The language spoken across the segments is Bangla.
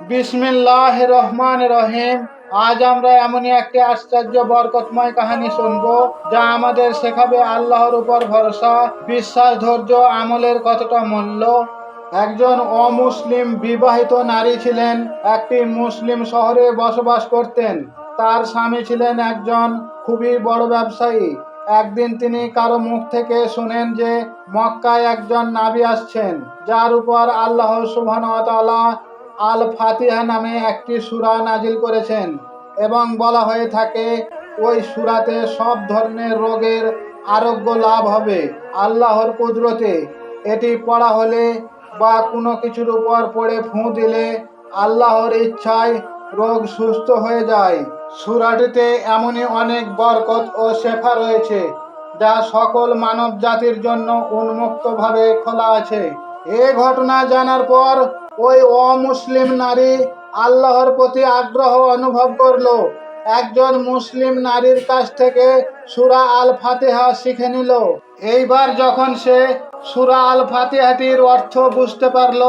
বিসমিল্লাহ রহমান রহিম আজ আমরা এমনই একটি আশ্চর্য, বরকতময় কাহিনী শুনব, যা আমাদের শেখাবে আল্লাহর উপর ভরসা, বিশ্বাস, ধৈর্য, আমলের কতটা মূল্য। একজন অমুসলিম বিবাহিত নারী ছিলেন, একটি মুসলিম শহরে বসবাস করতেন। তার স্বামী ছিলেন একজন খুবই বড় ব্যবসায়ী। একদিন তিনি কারও মুখ থেকে শুনেন যে মক্কায় একজন নাবি আসছেন, যার উপর আল্লাহ তাআলা আল ফাতিহা নামে একটি সুরা নাজিল করেছেন এবং বলা হয়ে থাকে, ওই সূরাতে সব ধরনের রোগের আরোগ্য লাভ হবে আল্লাহর কুদরতে। এটি পড়া হলে বা কোনো কিছুর উপর পড়ে ফুঁ দিলে আল্লাহর ইচ্ছায় রোগ সুস্থ হয়ে যায়। সূরাটিতে এমনই অনেক বরকত ও শেফা রয়েছে যা সকল মানব জাতির জন্য উন্মুক্তভাবে খোলা আছে। এ ঘটনা জানার পর ওই অমুসলিম নারী আল্লাহর প্রতি আগ্রহ অনুভব করল। একজন মুসলিম নারীর কাছ থেকে সুরা আল ফাতিহা শিখে নিল। এইবার যখন সে সুরা আল ফাতিহাটির অর্থ বুঝতে পারল,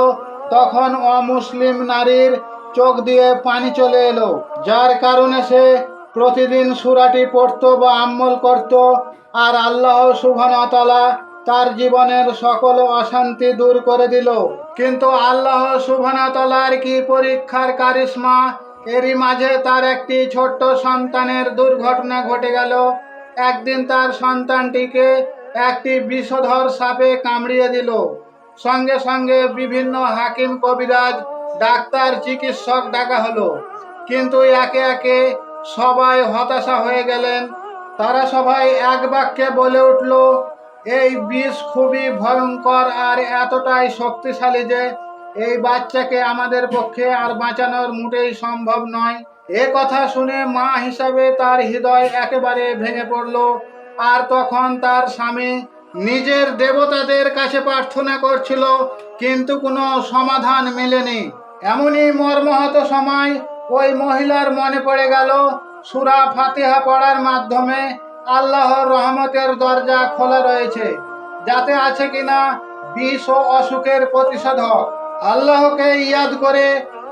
তখন অমুসলিম নারীর চোখ দিয়ে পানি চলে এলো, যার কারণে সে প্রতিদিন সুরাটি পড়তো বা আমল করত, আর আল্লাহ সুবহানাহু তার জীবনের সকল অশান্তি দূর করে দিল। কিন্তু আল্লাহ সুবহানাহু কি পরীক্ষার কারিশ্মা? এরই মাঝে তার একটি ছোট্ট সন্তানের দুর্ঘটনা ঘটে গেল। একদিন তার সন্তানটিকে একটি বিষধর সাপে কামড়িয়ে দিল। সঙ্গে সঙ্গে বিভিন্ন হাকিম কবিরাজ, ডাক্তার, চিকিৎসক ডাকা হলো। কিন্তু একে একে সবাই হতাশা হয়ে গেলেন। তারা সবাই এক বাক্যে বলে উঠল এই বিষ খুবই ভয়ঙ্কর আর এতটাই শক্তিশালী যে এই বাচ্চাকে আমাদের পক্ষে আর বাঁচানোর মোটেই সম্ভব নয়। এ কথা শুনে মা হিসাবে তার হৃদয় একেবারে ভেঙে পড়ল আর তখন তার স্বামী নিজের দেবতাদের কাছে প্রার্থনা করছিল, কিন্তু কোনো সমাধান মেলেনি। এমনই মর্মহত সময় ওই মহিলার মনে পড়ে গেল, সুরা ফাতিহা পড়ার মাধ্যমে আল্লাহর রহমতের দরজা খোলা রয়েছে। যাতে আছে কিনা বিষ ও অসুখের প্রতিষেধক। আল্লাহকে ইয়াদ করে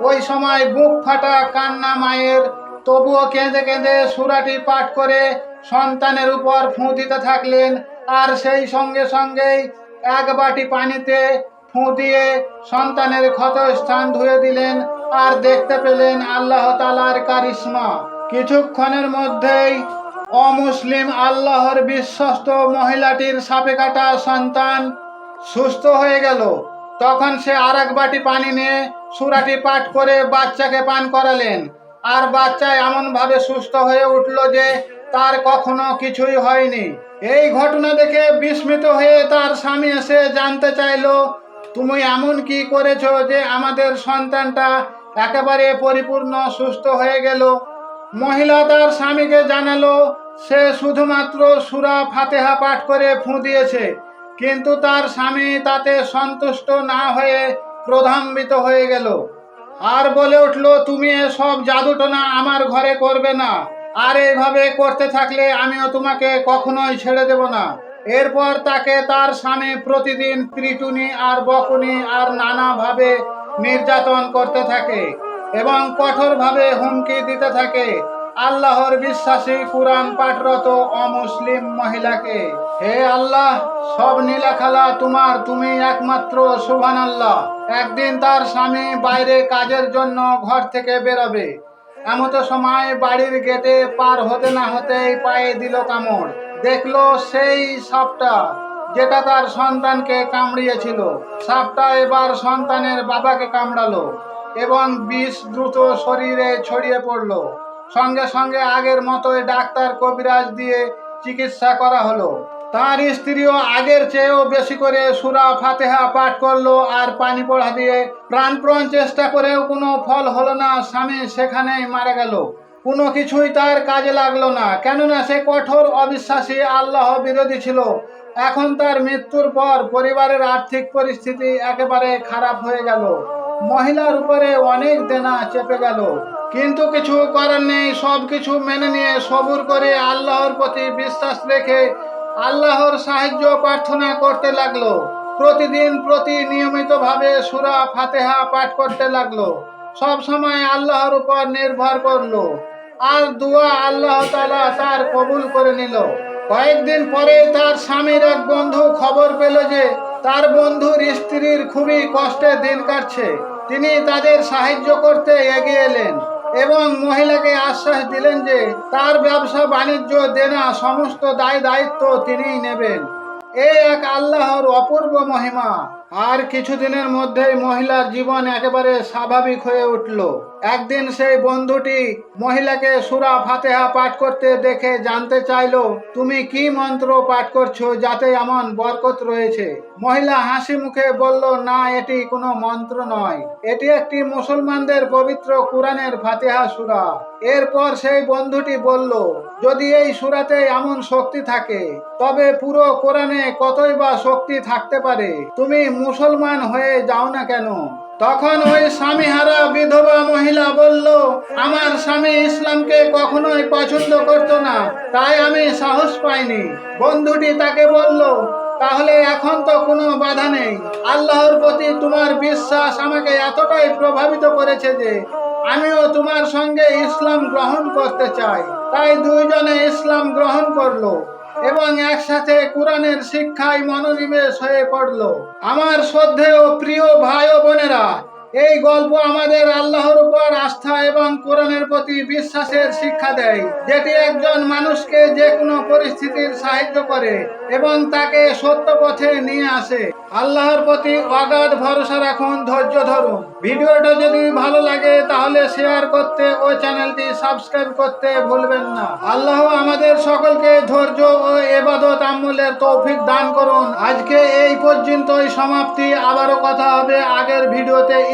ওই সময় বুক ফাটা কান্না মায়ের, তবুও কেঁদে কেঁদে সুরাটি পাঠ করে সন্তানের উপর ফুঁ দিতে থাকলেন আর সেই সঙ্গে সঙ্গেই এক বাটি পানিতে ফুঁ দিয়ে সন্তানের ক্ষত স্থান ধুয়ে দিলেন আর দেখতে পেলেন আল্লাহ তালার কারিশ্মা। কিছুক্ষণের মধ্যেই অমুসলিম আল্লাহর বিশ্বস্ত মহিলাটির সাপে কাটা সন্তান সুস্থ হয়ে গেল। তখন সে আর বাটি পানি নিয়ে সুরাটি পাঠ করে বাচ্চাকে পান করালেন। আর বাচ্চা এমনভাবে সুস্থ হয়ে উঠল যে তার কখনো কিছুই হয়নি। এই ঘটনা দেখে বিস্মিত হয়ে তার স্বামী এসে জানতে চাইলো, তুমি এমন কি করেছ যে আমাদের সন্তানটা একেবারে পরিপূর্ণ সুস্থ হয়ে গেল? মহিলা তার স্বামীকে জানালো সে শুধুমাত্র সুরা ফাতেহা পাঠ করে ফুঁ দিয়েছে, কিন্তু তার স্বামী তাতে সন্তুষ্ট না হয়ে ক্রোধান্বিত হয়ে গেল। আর বলে উঠল, তুমি সব জাদুটনা আমার ঘরে করবে না। আর এইভাবে করতে থাকলে আমিও তোমাকে কখনোই ছেড়ে দেব না। এরপর তাকে তার স্বামী প্রতিদিন পিটুনি আর বকুনি আর নানাভাবে নির্যাতন করতে থাকে এবং কঠোরভাবে হুমকি দিতে থাকে। আল্লাহর বিশ্বাসী কুরআন পাঠরত অমুসলিম মহিলাকে। হে আল্লাহ, সব নীলাখালা তোমার, তুমি একমাত্র সুবহান আল্লাহ একদিন তার স্বামী বাইরে কাজের জন্য ঘর থেকে বেরোবে। এমতো সময় বাড়ির গেটে পার হতে না হতেই পায়ে দিল কামড়। দেখল সেই সাপটা, যেটা তার সন্তানকে কামড়িয়েছিল। সাপটা এবার সন্তানের বাবাকে কামড়ালো এবং বিষ দ্রুত শরীরে ছড়িয়ে পড়ল। সঙ্গে সঙ্গে আগের মতোই ডাক্তার কবিরাজ দিয়ে চিকিৎসা করা হলো। তার স্ত্রীও আগের চেয়েও বেশি করে সুরা ফাতেহা পাঠ করল আর পানি পড়া দিয়ে প্রাণপ্রণ চেষ্টা করেও কোনো ফল হলো না, স্বামী সেখানেই মারা গেল। কোনো কিছুই তার কাজে লাগল না, কেননা সে কঠোর অবিশ্বাসী আল্লাহ বিরোধী ছিল। এখন তার মৃত্যুর পর পরিবারের আর্থিক পরিস্থিতি একেবারে খারাপ হয়ে গেল। মহিলার উপরে অনেক দেনা চেপে গেল। কিন্তু কিছু করার নেই সব কিছু মেনে নিয়ে সবুর করে আল্লাহর প্রতি বিশ্বাস রেখে আল্লাহর সাহায্য প্রার্থনা করতে লাগল। প্রতিদিন প্রতি নিয়মিতভাবে সুরা ফাতেহা পাঠ করতে লাগল। সব সময় আল্লাহর উপর নির্ভর করল। আর দুয়া আল্লাহ তালা তার কবুল করে নিল। কয়েকদিন পরে তার স্বামীর এক বন্ধু খবর পেল যে, তার বন্ধুর স্ত্রীর খুবই কষ্টে দিন কাটছে। তিনি তাদের সাহায্য করতে এগিয়ে এলেন এবং মহিলাকে আশ্বাস দিলেন যে তার ব্যবসা বাণিজ্য, দেনা, সমস্ত দায় দায়িত্ব তিনিই নেবেন। এ এক আল্লাহর অপূর্ব মহিমা। আর কিছুদিনের মধ্যেই মহিলার জীবন একেবারে স্বাভাবিক হয়ে উঠল। একদিন সেই বন্ধুটি মহিলাকে সুরা ফাতেহা পাঠ করতে দেখে জানতে চাইলো, তুমি কি মন্ত্র পাঠ করছ যাতে এমন বরকত রয়েছে? মহিলা হাসি মুখে বলল, না, এটি কোনো মন্ত্র নয়। এটি একটি মুসলমানদের পবিত্র কোরআনের ফাতেহা সুরা। এরপর সেই বন্ধুটি বলল, যদি এই সুরাতে এমন শক্তি থাকে, তবে পুরো কোরআনে কতই বা শক্তি থাকতে পারে? তুমি মুসলমান হয়ে যাও না কেন? তখন ওই স্বামীহারা বিধবা মহিলা বলল, আমার স্বামী ইসলামকে কখনোই পছন্দ করতো না, তাই আমি সাহস পাইনি। বন্ধুটি তাকে বলল, তাহলে এখন তো কোনো বাধা নেই। আল্লাহর প্রতি তোমার বিশ্বাস আমাকে এতটাই প্রভাবিত করেছে যে, আমিও তোমার সঙ্গে ইসলাম গ্রহণ করতে চাই। তাই দুইজনে ইসলাম গ্রহণ করল। এবং একসাথে কোরআনের শিক্ষায় মনোনিবেশ হয়ে পড়ল। আমার শ্রদ্ধেয় প্রিয় ভাই ও বোনেরা এই গল্প আমাদের আল্লাহর উপর আস্থা এবং কোরআনের প্রতি বিশ্বাসের শিক্ষা দেয়, যেটি একজন মানুষকে যে কোনো পরিস্থিতির সাহায্য করে এবং তাকে সত্য পথে নিয়ে আসে। আল্লাহর প্রতি অগাধ ভরসা রাখুন, ধৈর্য ধরুন। ভিডিওটা যদি ভালো লাগে, তাহলে শেয়ার করতে ও চ্যানেলটি সাবস্ক্রাইব করতে ভুলবেন না। আল্লাহ আমাদের সকলকে ধৈর্য ও এবাদত আমলের তৌফিক দান করুন। আজকে এই পর্যন্তই সমাপ্তি। আবারও কথা হবে আগের ভিডিওতে